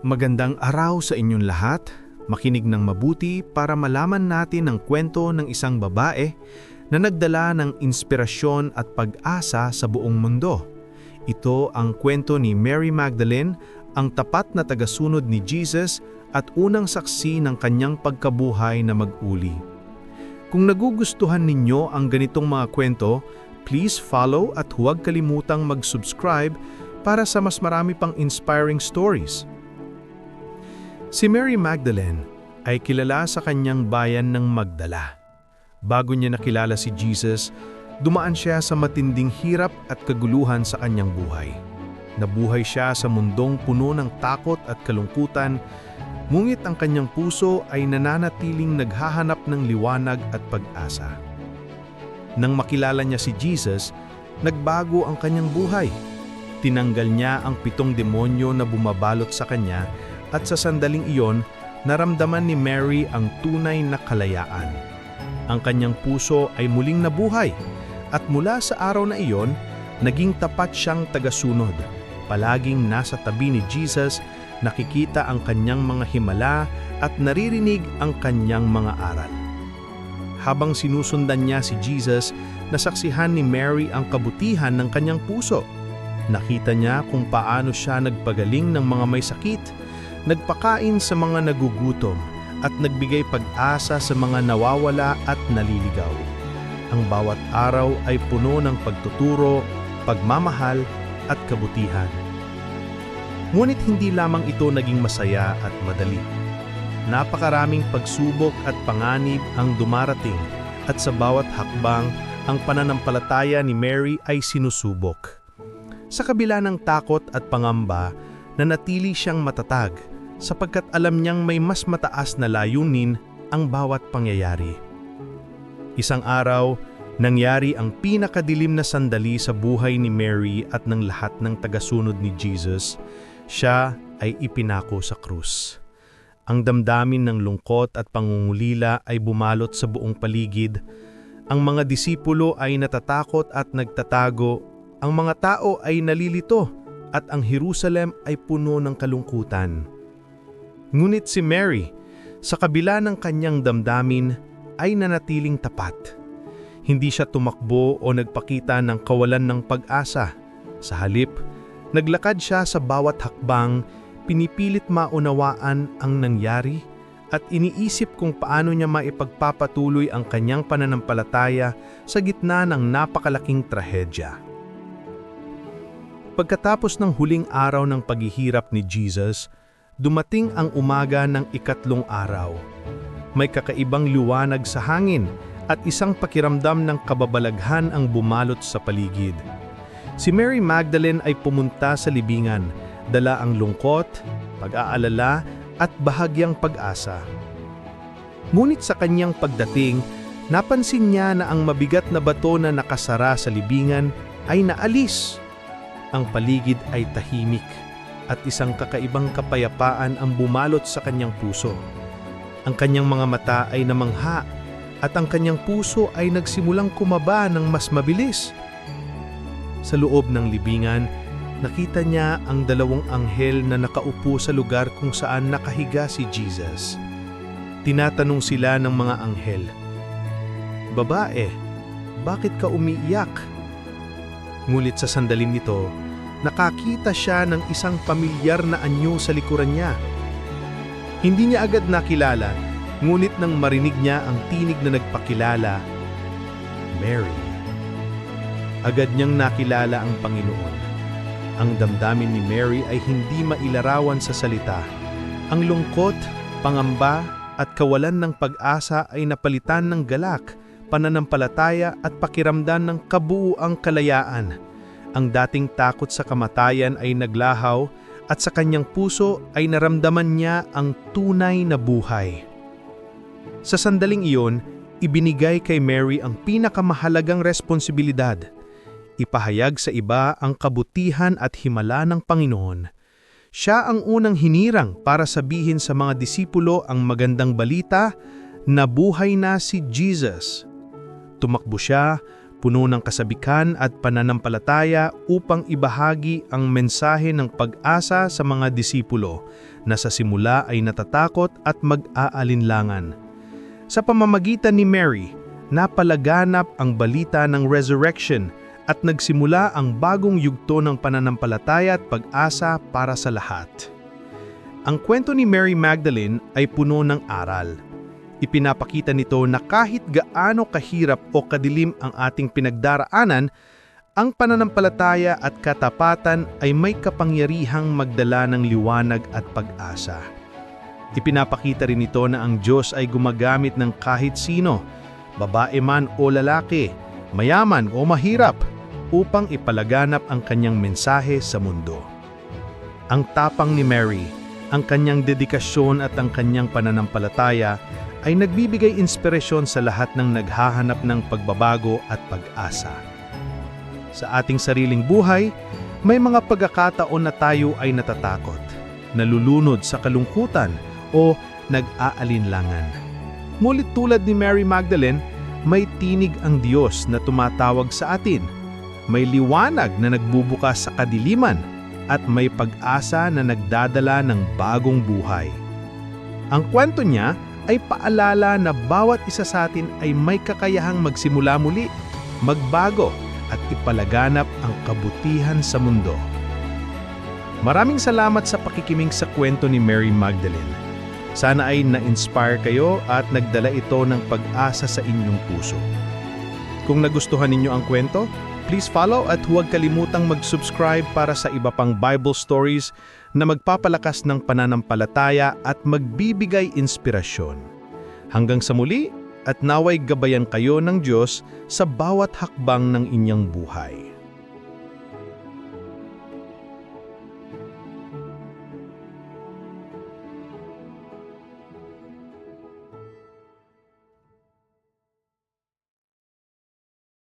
Magandang araw sa inyong lahat. Makinig ng mabuti para malaman natin ang kwento ng isang babae na nagdala ng inspirasyon at pag-asa sa buong mundo. Ito ang kwento ni Mary Magdalene, ang tapat na tagasunod ni Jesus at unang saksi ng kanyang pagkabuhay na mag-uli. Kung nagugustuhan ninyo ang ganitong mga kwento, please follow at huwag kalimutang mag-subscribe para sa mas marami pang inspiring stories. Si Mary Magdalene ay kilala sa kanyang bayan ng Magdala. Bago niya nakilala si Jesus, dumaan siya sa matinding hirap at kaguluhan sa kanyang buhay. Nabuhay siya sa mundong puno ng takot at kalungkutan, ngunit ang kanyang puso ay nananatiling naghahanap ng liwanag at pag-asa. Nang makilala niya si Jesus, nagbago ang kanyang buhay. Tinanggal niya ang pitong demonyo na bumabalot sa kanya at sa sandaling iyon, naramdaman ni Mary ang tunay na kalayaan. Ang kanyang puso ay muling nabuhay at mula sa araw na iyon, naging tapat siyang tagasunod. Palaging nasa tabi ni Jesus, nakikita ang kanyang mga himala at naririnig ang kanyang mga aral. Habang sinusundan niya si Jesus, nasaksihan ni Mary ang kabutihan ng kanyang puso. Nakita niya kung paano siya nagpagaling ng mga may sakit nagpakain sa mga nagugutom at nagbigay pag-asa sa mga nawawala at naliligaw. Ang bawat araw ay puno ng pagtuturo, pagmamahal at kabutihan. Ngunit hindi lamang ito naging masaya at madali. Napakaraming pagsubok at panganib ang dumarating at sa bawat hakbang ang pananampalataya ni Mary ay sinusubok. Sa kabila ng takot at pangamba, nanatili siyang matatag sapagkat alam niyang may mas mataas na layunin ang bawat pangyayari. Isang araw, nangyari ang pinakadilim na sandali sa buhay ni Mary at ng lahat ng tagasunod ni Jesus. Siya ay ipinako sa krus. Ang damdamin ng lungkot at pangungulila ay bumalot sa buong paligid. Ang mga disipulo ay natatakot at nagtatago. Ang mga tao ay nalilito at ang Jerusalem ay puno ng kalungkutan. Ngunit si Mary, sa kabila ng kanyang damdamin, ay nanatiling tapat. Hindi siya tumakbo o nagpakita ng kawalan ng pag-asa. Sa halip, naglakad siya sa bawat hakbang, pinipilit maunawaan ang nangyari at iniisip kung paano niya maipagpapatuloy ang kanyang pananampalataya sa gitna ng napakalaking trahedya. Pagkatapos ng huling araw ng paghihirap ni Jesus, dumating ang umaga ng ikatlong araw. May kakaibang liwanag sa hangin at isang pakiramdam ng kababalaghan ang bumalot sa paligid. Si Mary Magdalene ay pumunta sa libingan, dala ang lungkot, pag-aalala at bahagyang pag-asa. Ngunit sa kanyang pagdating, napansin niya na ang mabigat na bato na nakasara sa libingan ay naalis. Ang paligid ay tahimik at isang kakaibang kapayapaan ang bumalot sa kanyang puso. Ang kanyang mga mata ay namangha at ang kanyang puso ay nagsimulang kumaba ng mas mabilis. Sa loob ng libingan, nakita niya ang dalawang anghel na nakaupo sa lugar kung saan nakahiga si Jesus. Tinatanong sila ng mga anghel, Babae, bakit ka umiiyak? Ngulit sa sandaling nito, nakakita siya ng isang pamilyar na anyo sa likuran niya. Hindi niya agad nakilala, ngunit nang marinig niya ang tinig na nagpakilala, Mary. Agad niyang nakilala ang Panginoon. Ang damdamin ni Mary ay hindi mailarawan sa salita. Ang lungkot, pangamba at kawalan ng pag-asa ay napalitan ng galak, pananampalataya at pakiramdam ng kabuuang kalayaan. Ang dating takot sa kamatayan ay naglahaw at sa kanyang puso ay naramdaman niya ang tunay na buhay. Sa sandaling iyon, ibinigay kay Mary ang pinakamahalagang responsibilidad. Ipahayag sa iba ang kabutihan at himala ng Panginoon. Siya ang unang hinirang para sabihin sa mga disipulo ang magandang balita na buhay na si Jesus. Tumakbo siya puno ng kasabikan at pananampalataya upang ibahagi ang mensahe ng pag-asa sa mga disipulo na sa simula ay natatakot at mag-aalinlangan. Sa pamamagitan ni Mary, napalaganap ang balita ng resurrection at nagsimula ang bagong yugto ng pananampalataya at pag-asa para sa lahat. Ang kwento ni Mary Magdalene ay puno ng aral. Ipinapakita nito na kahit gaano kahirap o kadilim ang ating pinagdaraanan, ang pananampalataya at katapatan ay may kapangyarihang magdala ng liwanag at pag-asa. Ipinapakita rin ito na ang Diyos ay gumagamit ng kahit sino, babae man o lalaki, mayaman o mahirap, upang ipalaganap ang kanyang mensahe sa mundo. Ang tapang ni Mary, ang kanyang dedikasyon at ang kanyang pananampalataya ay nagbibigay inspirasyon sa lahat ng naghahanap ng pagbabago at pag-asa. Sa ating sariling buhay, may mga pagkakataon na tayo ay natatakot, nalulunod sa kalungkutan o nag-aalinlangan. Ngunit tulad ni Mary Magdalene, may tinig ang Diyos na tumatawag sa atin. May liwanag na nagbubukas sa kadiliman at may pag-asa na nagdadala ng bagong buhay. Ang kwento niya ay paalala na bawat isa sa atin ay may kakayahang magsimula muli, magbago at ipalaganap ang kabutihan sa mundo. Maraming salamat sa pakikiming sa kwento ni Mary Magdalene. Sana ay na-inspire kayo at nagdala ito ng pag-asa sa inyong puso. Kung nagustuhan ninyo ang kwento, please follow at huwag kalimutang mag-subscribe para sa iba pang Bible stories na magpapalakas ng pananampalataya at magbibigay inspirasyon. Hanggang sa muli at naway gabayan kayo ng Diyos sa bawat hakbang ng inyong buhay.